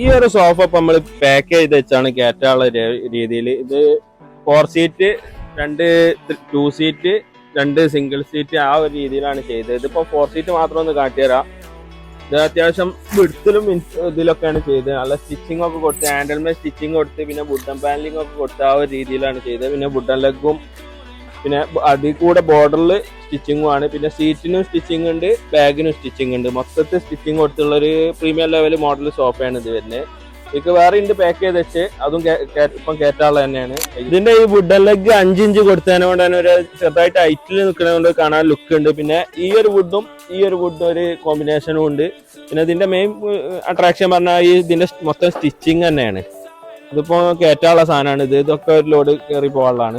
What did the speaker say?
ഈ ഒരു സോഫ ഇപ്പൊ നമ്മൾ പാക്ക് ചെയ്ത് വെച്ചാണ് കയറ്റാനുള്ള രീതിയിൽ ഇത് ഫോർ സീറ്റ് രണ്ട് ടു സീറ്റ് രണ്ട് സിംഗിൾ സീറ്റ് ആ ഒരു രീതിയിലാണ് ചെയ്തത്. ഇതിപ്പോ ഫോർ സീറ്റ് മാത്രം ഒന്ന് കാട്ടിത്തരാം. ഇത് അത്യാവശ്യം വിടുത്തിലും ഇതിലൊക്കെയാണ് ചെയ്തത്. നല്ല സ്റ്റിച്ചിങ് ഒക്കെ കൊടുത്ത് ഹാൻഡിൽമേ സ്റ്റിച്ചിങ് കൊടുത്ത് പിന്നെ വുഡൻ പാനലിംഗ് ഒക്കെ കൊടുത്ത് ആ ഒരു രീതിയിലാണ് ചെയ്തത്. പിന്നെ വുഡൻ ലെഗും പിന്നെ അതിൽ കൂടെ ബോർഡറിൽ സ്റ്റിച്ചിങ്ങും ആണ്. പിന്നെ സീറ്റിനും സ്റ്റിച്ചിങ് ഉണ്ട് ബാഗിനും സ്റ്റിച്ചിങ് ഉണ്ട്. മൊത്തത്തിൽ സ്റ്റിച്ചിങ് കൊടുത്തുള്ള ഒരു പ്രീമിയം ലെവൽ മോഡൽ സോഫയാണ് ഇത് വരുന്നത്. ഇതിക്ക് വേറെ ഉണ്ട് പാക്ക് ചെയ്ത് വെച്ച്. അതും ഇപ്പം കയറ്റാനുള്ള തന്നെയാണ്. ഇതിന്റെ ഈ വുഡൻ ലെഗ് അഞ്ച് ഇഞ്ച് കൊടുത്തതിനെ കൊണ്ട് തന്നെ ഒരു ചെറുതായിട്ട് ഹൈറ്റിൽ നിൽക്കുന്നതുകൊണ്ട് കാണാൻ ലുക്ക് ഉണ്ട്. പിന്നെ ഈ ഒരു വുഡും ഈ ഒരു വുഡും ഒരു കോമ്പിനേഷനും ഉണ്ട്. പിന്നെ ഇതിന്റെ മെയിൻ അട്രാക്ഷൻ പറഞ്ഞാൽ ഈ ഇതിന്റെ മൊത്തം സ്റ്റിച്ചിങ് തന്നെയാണ്. ഇതിപ്പോ കയറ്റാനുള്ള സാധനമാണ് ഇത്. ഇതൊക്കെ ഒരു ലോഡ് കയറി പോകാനുള്ളതാണ്.